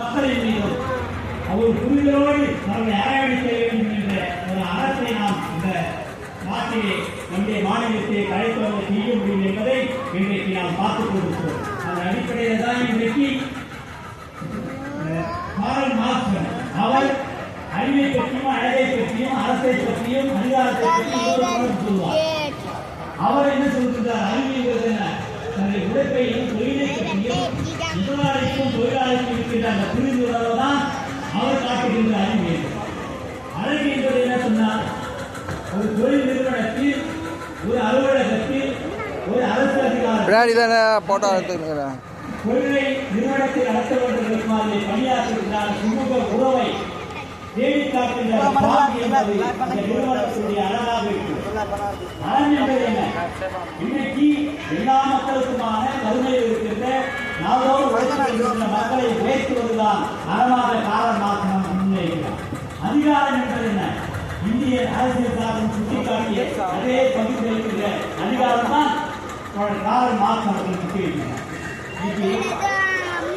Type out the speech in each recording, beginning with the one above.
மக்களின் மீதும் அவர் புரிதலோடு அவர்களை ஆராய்ச்சி செய்ய வேண்டும் என்ற ஒரு அரசை நாம் இந்த நாட்டிலே நம்முடைய மாநிலத்தை கலைத்து வந்து செய்ய முடியும் என்பதை இன்றைக்கு நாம் பார்த்துக் கொண்டிருக்கிறோம். அதன் அடிப்படையில் தான் இன்றைக்கு காரல் மாஸ்டர் அவர் அறிவை பற்றியும் அழகை பற்றியும் அரசை பற்றியும் அதிகாரத்தை பற்றியும் சொல்வார். அவர் என்ன சொல்கிறார் அறிவியல் என்ன? தன்னுடைய உழைப்பையும் தொழிலை பற்றியும் முதலாளி அந்த புரிந்துணர்வு தான் அவர் காட்டுகின்ற அறிவியல் அழகு என்பது என்ன சொன்னார் ஒரு தொழில் நிறுவனத்தில் ஒரு அலுவலகத்தில் ஒரு அரசு அதிகாரம். பின்னாடி தானே போட்டோ எடுத்துக்கிறேன் கொள்கை நிறுவனத்தில் நடத்த வேண்டும் அதில் பணியாற்றுகிறார் சமூக உறவை தேடி காக்கின்ற பாங்கு என்பது என்ன இன்னைக்கு எல்லா மக்களுக்குமான கருணையில் இருக்கின்ற நாளோடு உழைக்கின்ற மக்களை உயர்த்துவதுதான் அறமாக காரணமாக நாம் முன்னேற்கிறோம் அதிகாரம் என்பது என்ன இந்திய அரசியல் சாதனம் சுட்டிக்காட்டிய அதே பகுதியில் இருக்கின்ற அதிகாரம் தான் அவர்கள் சுட்டியிருக்கிறார் இன்னைக்கு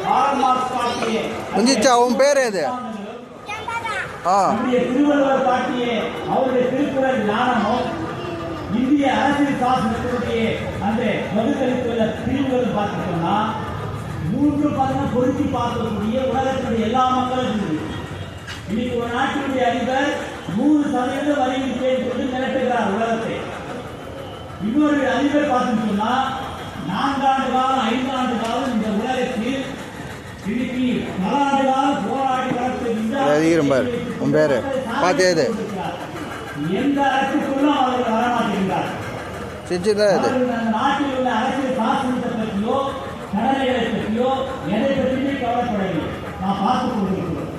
காரல் மார்க்ஸ் காட்டிய உன் பேர் எது? திருவள்ளுவர் காட்டிய அவருடைய திருக்குறள் ஞானமும் இந்திய அரசியல் சாசனத்தினுடைய அந்த வகுத்தளித்துள்ள பிரிவுகள் பார்த்துட்டோம்னா மூன்று பதம் பொருத்தி பார்க்கக்கூடிய உலகத்தினுடைய எல்லா மக்களும் இன்னைக்கு ஒரு நாட்டினுடைய அதிபர் மூணு சதவீதம் வரி விதிப்பேன் சொல்லி மிரட்டுகிறார் உலகத்தை இன்னொரு அதிபர் பார்த்துன்னு சொன்னா நான்காண்டு காலம் ஐந்தாண்டு காலம் இந்த உலகத்தில் இன்னைக்கு பல ஆண்டு காலம் போராடி வளர்த்திருந்த அதிகம் பாரு. உன் பேரு? எந்த அரசுக்குள்ளும் சிச்சி தான் இது அவர்கள் அந்த நாட்டில் உள்ள அரசியல் சாசனத்தை பற்றியோ கடனைகளை பற்றியோ எதை பற்றியுமே கவலைப்படவில்லை. நான் பார்த்துக் கொண்டிருக்கிறோம்.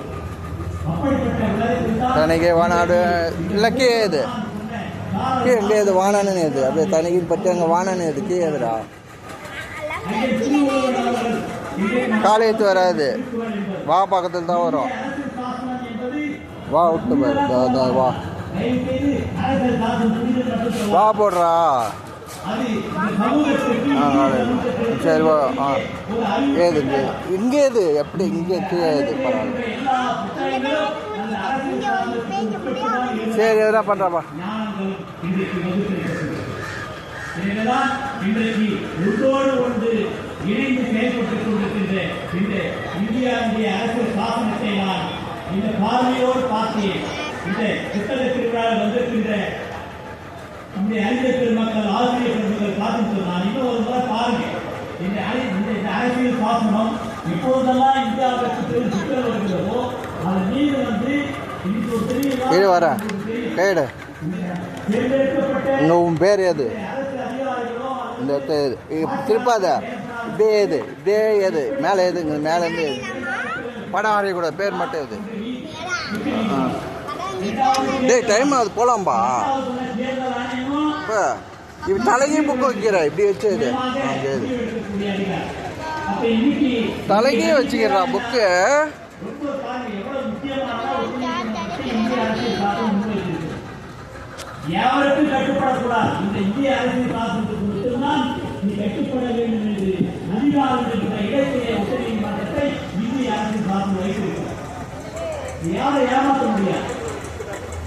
அப்படிப்பட்ட உலகத்தில் தான் தனக்கு வானாடு இலக்கே இது. கீ எங்கே இது வானானு இது. அப்படியே தனக்கு பற்றி அங்கே வானானு இது. கீ எதுடா அங்கே திருவள்ளுவர் அவர்கள் இன்றைக்கு காலேஜ் வராது. வா பக்கத்தில் தான் வரும். வா விட்டு பாரு வா. வா போடுறா. சரி வா ஆ. ஏது இங்கே இங்கே இது எப்படி இங்கே கீழே இது பரவாயில்ல. சரி எதனா பண்ணுறாப்பா ஞானங்கள் இன்றைக்கு வகுத்திருக்கிறது. எனவேதான் இன்றைக்கு ஒன்றோடு ஒன்று இணைந்து செயல்பட்டுக் கொண்டிருக்கின்ற இந்த இந்தியாவுடைய அரசியல் சாசனத்தை நான் இந்த பார்வையோடு பார்த்தேன். இந்த புத்தக திருவிழாவில் வந்திருக்கின்ற நம்முடைய அறிஞர் பெருமக்கள் ஆசிரியர் பெருமக்கள் பார்த்து சொன்னார் இன்னும் ஒரு முறை பாருங்க. இந்த இந்த அரசியல் சாசனம் இப்போதெல்லாம் இந்தியாவுக்கு பெரும் சிக்கல் வருகிறதோ அதன் மீது வந்து இன்னைக்கு ஒரு பெரிய கைடு உன் பேர் எது? இந்த திருப்பாத. எது? எது? மேலே மேலேருந்து படம் வரையக்கூடாது மட்டும் எது? ஆ. டேய் டைம் அது போகலாம்பா இப்போ இப்போ இப்படி புக்கு வைக்கிற இப்படி வச்சு இது அங்கே இது வச்சுக்கிறா புக்கு. யாருக்கும் கட்டுப்படக்கூடாது. இந்த இந்திய அரசியல் சாசனத்துக்கு மட்டும்தான் நீ கட்டுப்பட வேண்டும் என்று அதிகாரம் இருக்கிற இடத்திலே உச்ச நீதிமன்றத்தை இந்திய அரசியல் சாசனம் வைத்திருக்கிறது. யாரை ஏமாற்ற முடியாது.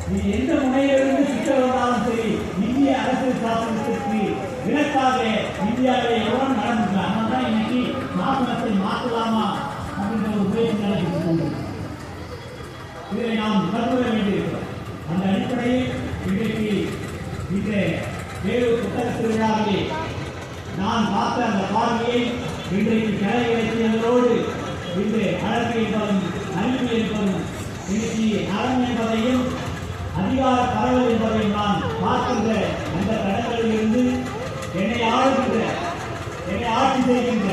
நீ எந்த முனையிலிருந்து சிக்கல் வந்தாலும் சரி இந்திய அரசியல் சாசனத்திற்கு விலக்காக இந்தியாவிலே எவ்வளவு நடந்துச்சு அதனால தான் இன்னைக்கு சாசனத்தை மாற்றலாமா அப்படின்ற ஒரு முயற்சி இதை நாம் கருத வேண்டியிருக்கிறோம். அந்த அடிப்படையில் இன்றைக்கு இந்த வேறு புத்தக திருவிழாவிலே நான் பார்த்த அந்த பார்வையை இன்றைக்கு கலை இலக்கியங்களோடு இன்று அழகு என்பதும் அறிவு என்பதும் இன்னைக்கு அறம் என்பதையும் அதிகார பரவல் என்பதை நான் பார்க்கின்ற அந்த கடற்களில் இருந்து என்னை ஆளுகின்ற என்னை ஆட்சி செய்கின்ற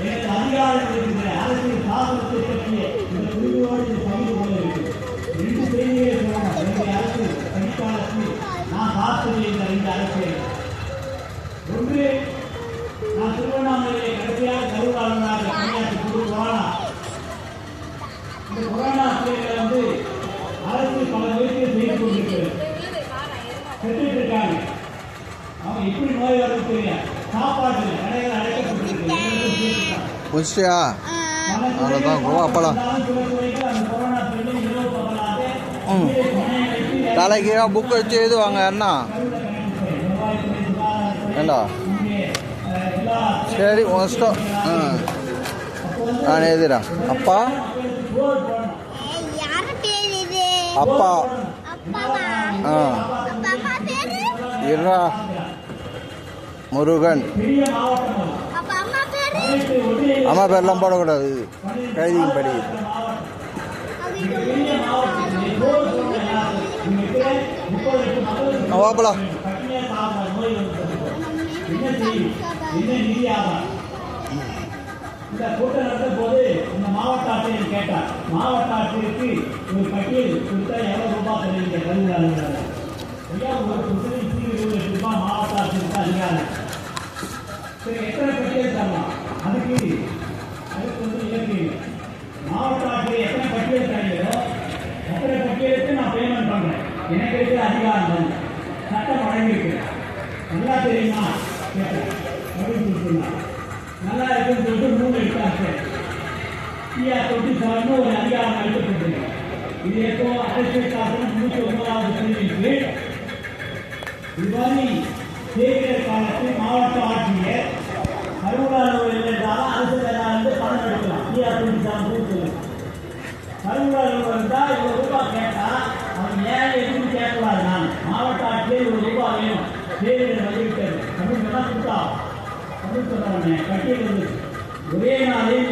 எனக்கு அதிகாரம் இருக்கின்ற அரசியல் சாசனத்தை பற்றிய இந்த புரிதோடு இது பகிர்ந்து கொள்ள இருக்கிறது ரெண்டு செய்திகளை சொல்லணும் என்னுடைய அரசு பணிக்காலத்தில் நான் பார்த்தது முடிச்சிட்டியா அவ்வளோதான் கோவா பகலாக ம். தலைக்கு புக் வச்சு எழுதுவாங்க அண்ணா. ஏண்டா? சரி உன் இஷ்டம். ஆ. நான் எழுதுறேன். அப்பா? அப்பா. ஆ. இரா. முருகன். அம்மா பேரு பேர்லாம் போடக்கூடாது கைதியும் படி வாப்பலா இந்த கூட்டம் நடத்தும் போது இந்த மாவட்ட ஆட்சியர் கேட்டார் மாவட்ட ஆட்சியருக்கு ஒரு பட்டியல் கொடுத்தா எவ்வளவு ரூபாய் தருவீங்க கல்வி அலுவலர் ஐயா ஒரு புத்தகத்துக்கு இருபது லட்சம் ரூபாய் மாவட்ட ஆட்சியருக்கு அதிகாரம் சரி எத்தனை பட்டியல் தரலாம்? அதுக்கு அதுக்கு வந்து இலக்கு மாவட்ட ஆட்சியர் எத்தனை பட்டியல் தரீங்களோ அத்தனை பட்டியலுக்கு நான் பேமெண்ட் பண்ணுறேன் எனக்கு இருக்கிற அதிகாரம் தான் சட்டம் வழங்கியிருக்கு. நல்லா தெரியுமா? கேட்டேன். அப்படின்னு சொன்னார் நல்லா இருக்குன்னு சொல்லிட்டு மூணு எடுத்தாங்க ஐயா தொட்டி சார்ந்து ஒரு அதிகாரம் அளிக்கப்பட்டிருக்கு இது எப்போ அரசியல் சாசனம் நூற்றி ஒன்பதாவது பிரிவின் கீழ் இதுவரை தேர்தல் காலத்தில் மாவட்ட ஆட்சியர் கருவூல இருந்தாலும் அரசு வந்து பணம் எடுக்கலாம் ஐயா தான் சார்ந்து சொல்லுங்க கருவூல இருந்தால் இவ்வளோ ரூபாய் கேட்டால் அவன் ஏன் எதுவும் கேட்கலாம் நான் மாவட்ட ஆட்சியர் இவ்வளோ ரூபாய் வேணும் தேர்தல் வந்துவிட்டது அப்படின்னு சொன்னா கொடுத்தா அப்படின்னு சொன்னாங்க ஒரே நாளில்